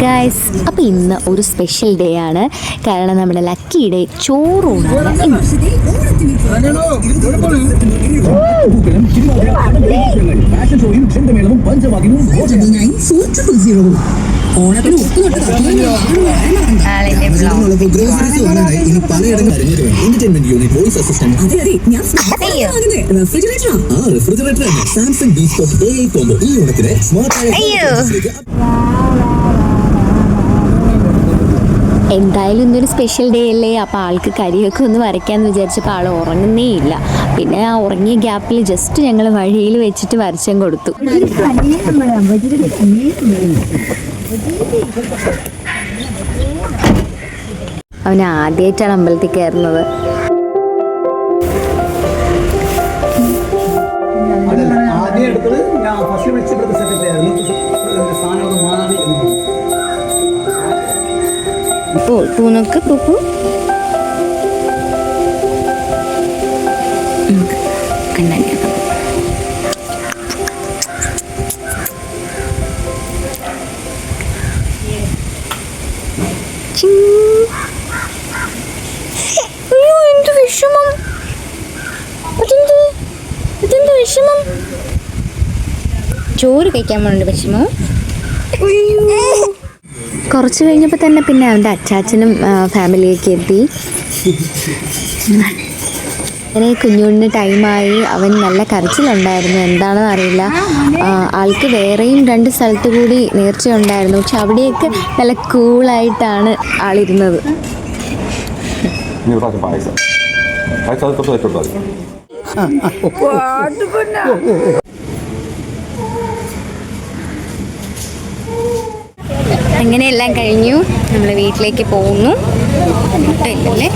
Guys അപ്പോൾ ഇന്ന് ഒരു സ്പെഷ്യൽ ഡേ ആണ്. കാരണം നമ്മുടെ ലക്കിയുടെ ചോറൂണാണ് ട്രിപ്പിൾ സീറോ ഓണത്തിന് Samsung B A I combo ഈ സ്മാർട്ട് എന്തായാലും ഇന്നൊരു സ്പെഷ്യൽ ഡേ അല്ലേ? അപ്പോൾ ആൾക്ക് കരിയൊക്കെ ഒന്ന് വരയ്ക്കാമെന്ന് വിചാരിച്ചപ്പോൾ ആൾ ഉറങ്ങുന്നേ ഇല്ല. പിന്നെ ആ ഉറങ്ങിയ ഗ്യാപ്പിൽ ജസ്റ്റ് ഞങ്ങൾ വഴിയിൽ വെച്ചിട്ട് വരച്ചും കൊടുത്തു. അവൻ ആദ്യമായിട്ടാണ് അമ്പലത്തിൽ കയറുന്നത്. ആദ്യം എടുത്തത് ഞാൻ ഫസ്റ്റ് സെക്രട്ടറി ആയിരുന്നു ഓ തൂനൊക്കെ പൂപ്പു കണ്ണാടി അയ്യോ എന്ത് വിഷമം. അതെന്ത് ഇതെന്ത് വിഷമം? ചോറ് കഴിക്കാൻ പോണുണ്ട് വിഷമം കുറച്ച് കഴിഞ്ഞപ്പോൾ തന്നെ പിന്നെ അവന്റെ അച്ചാച്ചനും ഫാമിലിയൊക്കെ എത്തി. അങ്ങനെ കുഞ്ഞുണ്ണിന് ടൈമായി അവൻ നല്ല കരച്ചിലുണ്ടായിരുന്നു. എന്താണെന്ന് അറിയില്ല. ആൾക്ക് വേറെയും രണ്ട് സ്ഥലത്ത് കൂടി നേർച്ച ഉണ്ടായിരുന്നു പക്ഷെ അവിടെയൊക്കെ നല്ല കൂളായിട്ടാണ് ആളിരുന്നത്. പായസം. പായസം അങ്ങനെയെല്ലാം കഴിഞ്ഞു. നമ്മൾ വീട്ടിലേക്ക് പോകുന്നു. ഇല്ലല്ലേ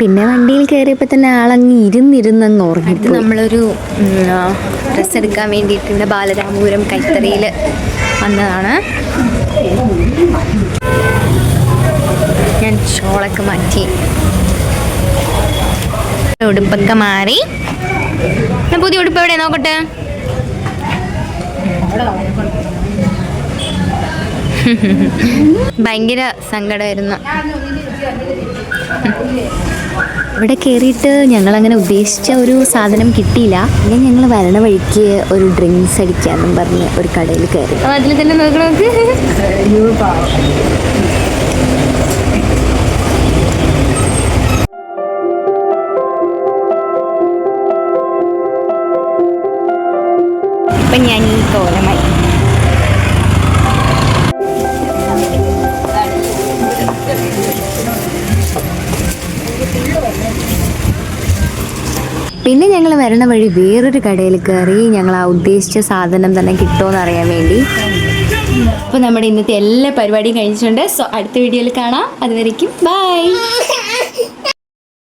പിന്നെ വണ്ടിയിൽ കയറിയപ്പോൾ തന്നെ ആളങ്ങ് ഇരുന്നിരുന്നങ്ങ് ഉറങ്ങിട്ട് നമ്മളൊരു ഡ്രസ്സ് എടുക്കാൻ വേണ്ടിയിട്ടുണ്ട്. ബാലരാമപുരം കൈത്തറിയിൽ വന്നതാണ്. ഞാൻ ഷോളൊക്കെ മാറ്റി. ഉടുപ്പൊക്കെ മാറി. ഞാൻ പുതിയ ഉടുപ്പ് എവിടെ നോക്കട്ടെ? ഭയങ്കര സങ്കടമായിരുന്നു. ഇവിടെ കയറിയിട്ട് ഞങ്ങളങ്ങനെ ഉദ്ദേശിച്ച ഒരു സാധനം കിട്ടിയില്ല. പിന്നെ ഞങ്ങൾ വരണ വഴിക്ക് ഒരു ഡ്രിങ്ക്സ് അടിക്കാന്നും പറഞ്ഞ് ഒരു കടയിൽ കയറി അതിൽ തന്നെ നോക്കണോക്ക് ഇപ്പം ഞാൻ ഈ പിന്നെ ഞങ്ങൾ വരണ വഴി വേറൊരു കടയിൽ കയറി ഞങ്ങൾ ആ ഉദ്ദേശിച്ച സാധനം തന്നെ കിട്ടുമോ അറിയാൻ വേണ്ടി. അപ്പോൾ നമ്മുടെ ഇന്നത്തെ എല്ലാ പരിപാടിയും കഴിഞ്ഞിട്ടുണ്ട്. സോ അടുത്ത വീഡിയോയിൽ കാണാം. അതുവരയ്ക്കും ബൈ